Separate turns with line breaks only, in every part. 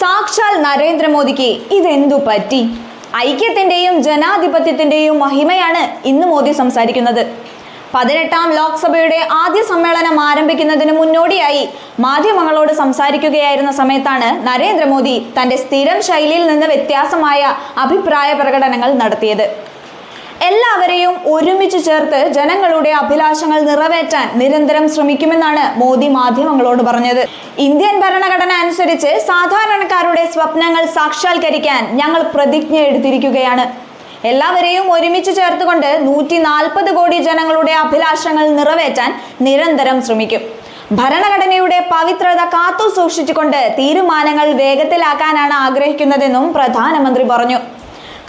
സാക്ഷാൽ നരേന്ദ്രമോദിക്ക് ഇതെന്തു പറ്റി? ഐക്യത്തിന്റെയും ജനാധിപത്യത്തിന്റെയും മഹിമയാണ് ഇന്ന് മോദി സംസാരിക്കുന്നത്. പതിനെട്ടാം ലോക്സഭയുടെ ആദ്യ സമ്മേളനം ആരംഭിക്കുന്നതിന് മുന്നോടിയായി മാധ്യമങ്ങളോട് സംസാരിക്കുകയായിരുന്ന സമയത്താണ് നരേന്ദ്രമോദി തന്റെ സ്ഥിരം ശൈലിയിൽ നിന്ന് വ്യത്യാസമായ അഭിപ്രായ പ്രകടനങ്ങൾ നടത്തിയത്. എല്ലാവരെയും ഒരുമിച്ച് ചേർത്ത് ജനങ്ങളുടെ അഭിലാഷങ്ങൾ നിറവേറ്റാൻ നിരന്തരം ശ്രമിക്കുമെന്നാണ് മോദി മാധ്യമങ്ങളോട് പറഞ്ഞത്. ഇന്ത്യൻ ഭരണഘടന അനുസരിച്ച് സാധാരണക്കാരുടെ സ്വപ്നങ്ങൾ സാക്ഷാത്കരിക്കാൻ ഞങ്ങൾ പ്രതിജ്ഞ എടുത്തിരിക്കുകയാണ്. എല്ലാവരെയും ഒരുമിച്ച് ചേർത്തുകൊണ്ട് നൂറ്റി നാൽപ്പത് കോടി ജനങ്ങളുടെ അഭിലാഷങ്ങൾ നിറവേറ്റാൻ നിരന്തരം ശ്രമിക്കും. ഭരണഘടനയുടെ പവിത്രത കാത്തു സൂക്ഷിച്ചുകൊണ്ട് തീരുമാനങ്ങൾ വേഗത്തിലാക്കാനാണ് ആഗ്രഹിക്കുന്നതെന്നും പ്രധാനമന്ത്രി പറഞ്ഞു.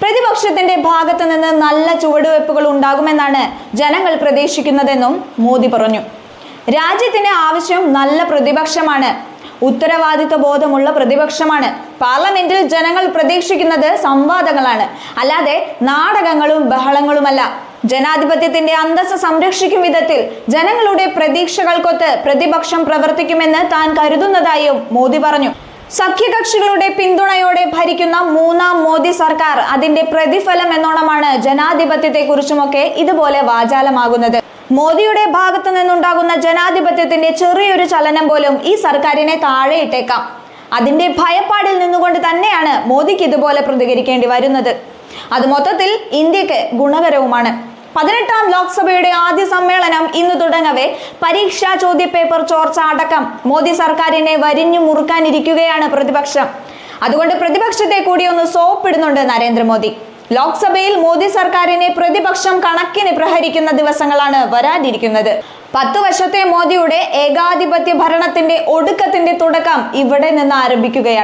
പ്രതിപക്ഷത്തിന്റെ ഭാഗത്തു നിന്ന് നല്ല ചുവടുവെപ്പുകൾ ഉണ്ടാകുമെന്നാണ് ജനങ്ങൾ പ്രതീക്ഷിക്കുന്നതെന്നും മോദി പറഞ്ഞു. രാജ്യത്തിന് ആവശ്യം നല്ല പ്രതിപക്ഷമാണ്. ഉത്തരവാദിത്വ ബോധമുള്ള പ്രതിപക്ഷമാണ്. പാർലമെന്റിൽ ജനങ്ങൾ പ്രതീക്ഷിക്കുന്നത് സംവാദങ്ങളാണ്. അല്ലാതെ നാടകങ്ങളും ബഹളങ്ങളുമല്ല. ജനാധിപത്യത്തിന്റെ അന്തസ്സ് സംരക്ഷിക്കും വിധത്തിൽ ജനങ്ങളുടെ പ്രതീക്ഷകൾക്കൊത്ത് പ്രതിപക്ഷം പ്രവർത്തിക്കുമെന്ന് താൻ കരുതുന്നതായും മോദി പറഞ്ഞു. സഖ്യകക്ഷികളുടെ പിന്തുണയോടെ ഭരിക്കുന്ന മൂന്നാം മോദി സർക്കാർ അതിന്റെ പ്രതിഫലം എന്നോണമാണ് ജനാധിപത്യത്തെക്കുറിച്ചുമൊക്കെ ഇതുപോലെ വാചാലമാകുന്നത്. മോദിയുടെ ഭാഗത്തു നിന്നുണ്ടാകുന്ന ജനാധിപത്യത്തിന്റെ ചെറിയൊരു ചലനം പോലും ഈ സർക്കാരിനെ താഴെയിട്ടേക്കാം. അതിന്റെ ഭയപ്പാടിൽ നിന്നുകൊണ്ട് തന്നെയാണ് മോദിക്ക് ഇതുപോലെ പ്രതികരിക്കേണ്ടി വരുന്നത്. അത് മൊത്തത്തിൽ ഇന്ത്യയ്ക്ക് ഗുണകരവുമാണ്. പതിനെട്ടാം ലോക്സഭയുടെ ആദ്യ സമ്മേളനം ഇന്ന് തുടങ്ങവേ. പരീക്ഷാ ചോദ്യപേപ്പർ ചോർച്ച അടക്കം മോദി സർക്കാരിനെ വരിഞ്ഞു മുറുക്കാനിരിക്കുകയാണ് പ്രതിപക്ഷം. അതുകൊണ്ട് പ്രതിപക്ഷത്തെ കൂടി ഒന്ന് സോപ്പിടുന്നുണ്ട് നരേന്ദ്രമോദി. ലോക്സഭയിൽ മോദി സർക്കാരിനെ പ്രതിപക്ഷം കണക്കിന് പ്രഹരിക്കുന്ന ദിവസങ്ങളാണ് വരാനിരിക്കുന്നത്. പത്തു വർഷത്തെ മോദിയുടെ ഏകാധിപത്യ ഭരണത്തിന്റെ ഒടുക്കത്തിന്റെ തുടക്കം ഇവിടെ നിന്ന് ആരംഭിക്കുകയാണ്.